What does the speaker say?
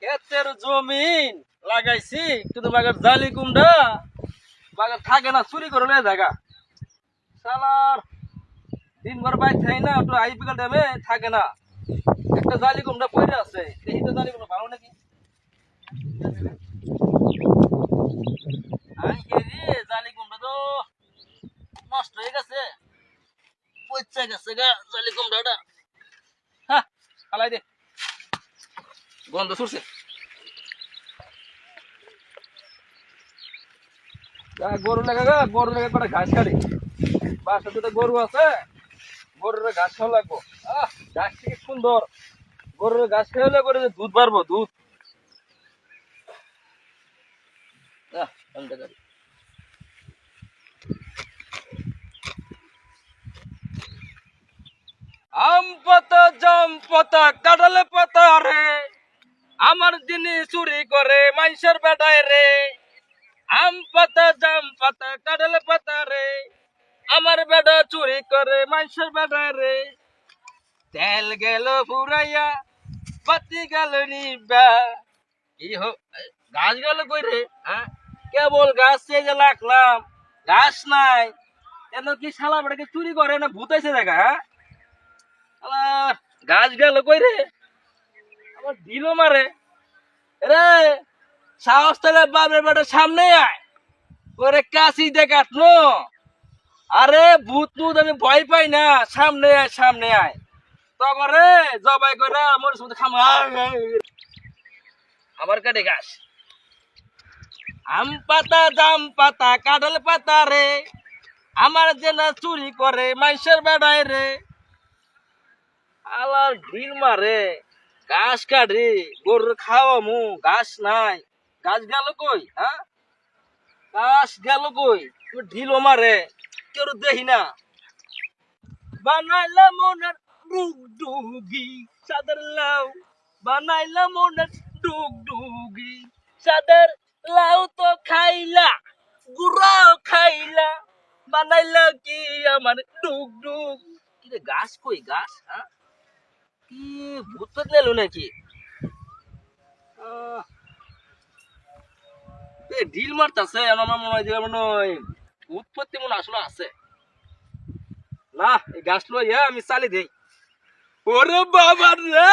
ক্ষেতের জমিন লাগাইছি, কিন্তু বাগার জালি কুমড়া, বাগার থাকে না, চুরি করে লয়ে জায়গা সালার দিনভর বাইর থাই না একটু আই বিকাল টাইমে থাকে না। একটা জালি কুমড়া পড়ে আছে, দেখি তো জালি কুমড়া ভালো নাকি? জালি নষ্ট হয়ে গেছে। পচে গেছে গা, জালি কুমড়াটা। খালাই দে। গন্ধ ছুটছে গরু লাগা গরু লাগা করে ঘাস কাটি। বাসা দুটো গরু আছে গরুর ঘাস খাওয়া লাগবো। আহ ঘাস থেকে সুন্দর। গরুর ঘাস খাওয়ালে করে দুধ পারব দুধ। আহ, আম পাতা জাম পাতা কাঁঠালে পাতা রে। আমার জিনিস চুরি করে মানুষের বেটায় রে। আম পাতা, জাম পাতা, কাঁঠালে পাতা রে। আমার বেটা চুরি করে মানুষের বেটায় রে। তেল গেল ফুরাইয়া, বাতি গেল নিবা। কি হো, গাছ গেল কই রে? হ্যাঁ? কেবল গাছ চেয়ে লাগলাম। গাছ নাই। কেন কি শালা বেটাকে চুরি করে না ভূতাইছে দেখা হ্যাঁ? গাছ গেল কই রে? আমার দিল মারে। রে সাহস তাহলে বাপের বেটার সামনে আয়। ওরে কাশি দে কাটলো আরে, ভূত টুত আমি ভয় পাই না। সামনে আয় সামনে আয়। রে, জবাই করে গাছ আম পাতা পাতা পাতা রে। আমার যেন চুরি করে মানুষের বেড়ায় রে। আবার ঢিল মারে, ঘাস কাটে, গরুর খাওয়া মু ঘাস নাই। ঘাস গেল কই হ্যাঁ ঘাস গেল কই? তুই ঢিল মারে কেউ দেখি না। বানাইলাম মনের ডুগ ডুগি সাদের লাউ। বানাইলাম মনের ডুগ ডুগি সাদের লাউ তো খাইলা, গুড়াও খাইলা। বানাইলা কি আমার ডুগ ডুগ? কি গাছ কই গাছ হ্যাঁ কি ভূত নেলো নাকি? ঢিল মারতেছে, আমার মনে হয় মনে হয় উৎপত্তি মনে আসলে আছে। না, এই গাছ লইয়া আমি চালি দেই। ওরে বাবা রে!